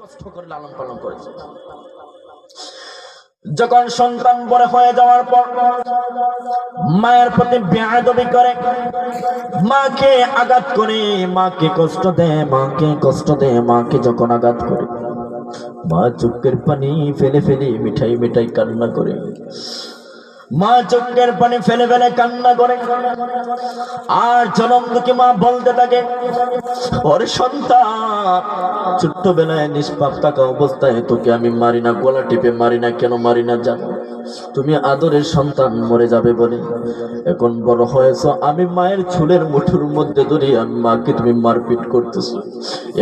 কষ্ট করে লালন পালন করেছে। যখন সন্তান বড় হয়ে যাওয়ার পর মায়ের প্রতি বেয়াদবি করে, মাকে আঘাত করে, মাকে কষ্ট দেয়, মাকে কষ্ট দেয়, মাকে যখন আঘাত করে, মা চুপের পানি ফেলে ফেলে মিঠাই মিঠাই কান্না করে। মা চোখের পানি ফেলে ফেলে কান্না করে। আর জনমদুকে মা বলতে থাকে, ওরে সন্তান, ছোট্টবেলায় নিষ্পাপ থাকা অবস্থায় তোকে আমি মারি না, গলা টিপে মারি না, কেন মারি না জান? তুমি আদরের সন্তান, মরে যাবে বলে। এখন বড় হয়েছ, আমি মায়ের চুলের মুঠুর মধ্যে ধরে আমি মাকে তুমি মারপিট করতেছো।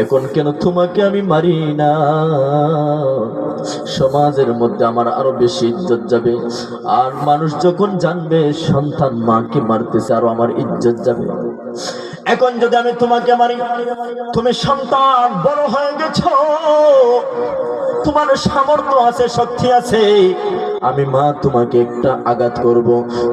এখন কেন তোমাকে আমি মারি না? সমাজের মধ্যে আমার আরও বেশি ইজ্জত যাবে। আর মানুষ যখন জানবে, সন্তান মাকে মারতেছে, আরও আমার ইজ্জত যাবে। এখন যদি আমি তোমাকে মারি তুমি সন্তান বড় হয়ে গেছো, তোমার সামর্থ্য আছে, শক্তি আছে, আমি মা তোমাকে একটা আঘাত করব।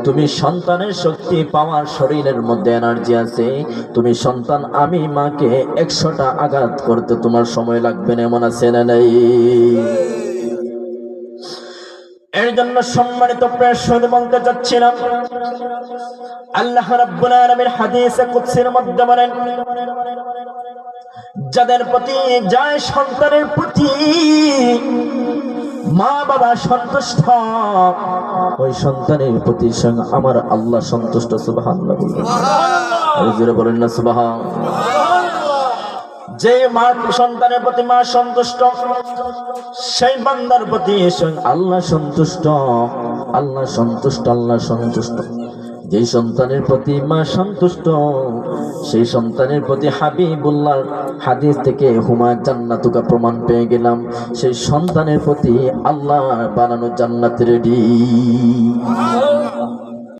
তুমি সন্তানের শক্তি পাওয়ার শরীরের মধ্যে এনার্জি আছে। তুমি সন্তান, আমি মাকে একশোটা আঘাত করতে তোমার সময় লাগবে না, এমন আছে না নাই? এর জন্য সম্মানিত বলতে চাচ্ছিলাম আল্লাহ রাব্বুল আলামিন হাদিসে কুদসির মধ্যে বলেন যাদের প্রতি যায় সন্তানের প্রতি মা বাবা সন্তুষ্ট ওই সন্তানের প্রতি আমার আল্লাহ সন্তুষ্ট সুবহানাল্লাহ আর বলেন না সুবহান। যে মা সন্তানের প্রতি মা সন্তুষ্ট, সেই বান্দার প্রতি আল্লাহ সন্তুষ্ট আল্লাহ সন্তুষ্ট আল্লাহ সন্তুষ্ট। যে সন্তানের প্রতি মা সন্তুষ্ট, সেই সন্তানের প্রতি হাবিবুল্লাহ হাদিস থেকে হুমা জান্নাতুকা প্রমাণ পেয়ে গেলাম। সেই সন্তানের প্রতি আল্লাহ বানানো জান্নাত রেডি।